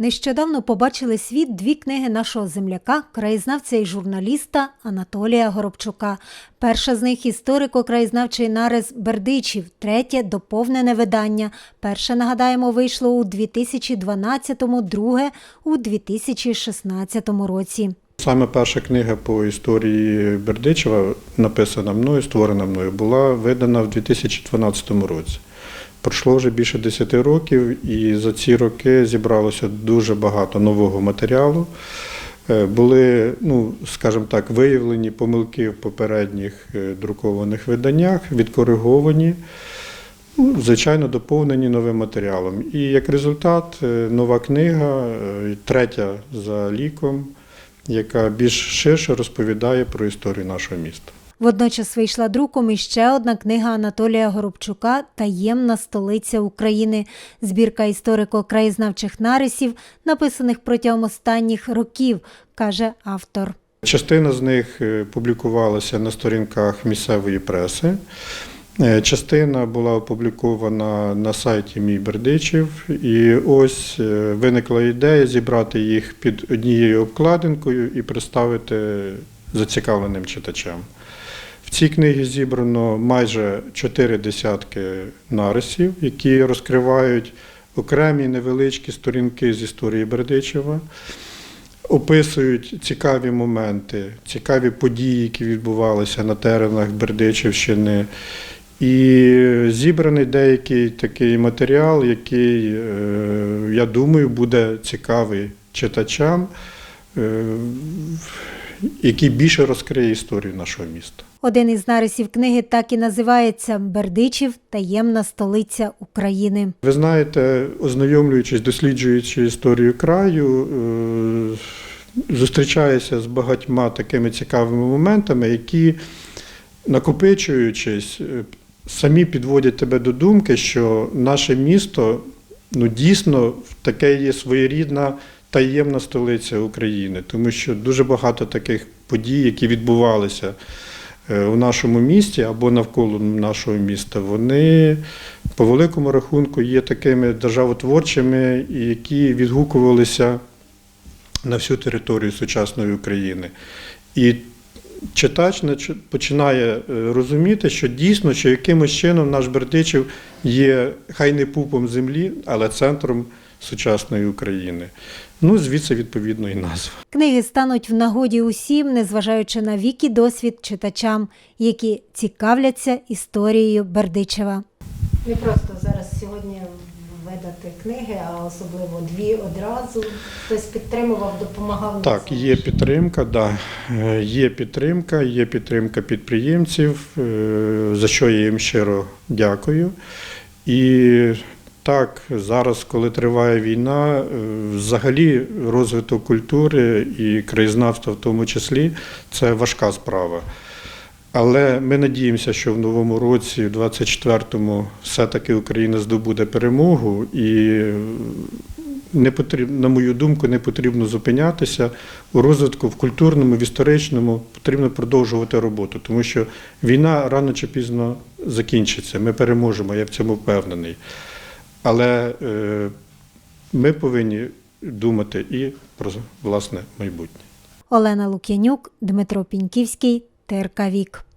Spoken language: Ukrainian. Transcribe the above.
Нещодавно побачили світ дві книги нашого земляка, краєзнавця і журналіста Анатолія Горобчука. Перша з них історико-краєзнавчий нарис Бердичів, третє доповнене видання. Перше, нагадаємо, вийшло у 2012-му, друге у 2016 році. Саме перша книга по історії Бердичева, написана мною, створена мною, була видана в 2012 році. Пройшло вже більше 10 років, і за ці роки зібралося дуже багато нового матеріалу. Е, Були, ну, скажімо так, виявлені помилки в попередніх е, друкованих виданнях, відкориговані, ну, звичайно, доповнені новим матеріалом. І як результат, е, нова книга, третя за ліком, яка більш ширше розповідає про історію нашого міста. Водночас вийшла друком іще одна книга Анатолія Горобчука Таємна столиця України, збірка історико-краєзнавчих нарисів, написаних протягом останніх років, каже автор. Частина з них е, публікувалася на сторінках місцевої преси. Е, Частина була опублікована на сайті Мій Бердичів. І ось е, виникла ідея зібрати їх під однією обкладинкою і представити зацікавленим читачам. В цій книгі зібрано майже чотири десятки нарисів, які розкривають окремі невеличкі сторінки з історії Бердичева описують цікаві моменти, цікаві події, які відбувалися на теренах Бердичівщини. І зібраний деякий такий матеріал, який, е, я думаю, буде цікавий читачам, е, який більше розкриє історію нашого міста. Один із нарисів книги так і називається Бердичів Таємна столиця України. Ви знаєте, ознайомлюючись, досліджуючи історію краю, е, зустрічаюся з багатьма такими цікавими моментами, які, накопичуючись, е, самі підводять тебе до думки, що наше місто ну, дійсно таке є своєрідна таємна столиця України, тому що дуже багато таких подій, які відбувалися в у нашому місті або навколо нашого міста, вони по великому рахунку є такими державотворчими, які відгукувалися на всю територію сучасної України. І читач нач- починає е, розуміти, що дійсно, що якимось чином наш Бердичів є хай не пупом землі, але центром сучасної України. Ну, звідси відповідно і назва. Книги стануть в нагоді усім, незважаючи на вік і досвід читачам, які цікавляться історією Бердичева. Не просто зараз сьогодні видати книги, а особливо дві одразу. Хтось підтримував, допомагав. Так, є підтримка, да. Е, є підтримка, є підтримка підприємців, е, за що я їм щиро дякую. І так, зараз, коли триває війна, е, взагалі розвиток культури і краєзнавства в тому числі це важка справа. Але ми надіємося, що в новому році, в 24-му, все-таки Україна здобуде перемогу і не потрібно, на мою думку, не потрібно зупинятися у розвитку в культурному, в історичному потрібно продовжувати роботу, тому що війна рано чи пізно закінчиться. Ми переможемо, я в цьому впевнений. Але е, ми повинні думати і про власне майбутнє. Олена Лук'янюк, Дмитро Піньківський, ТРК Вік.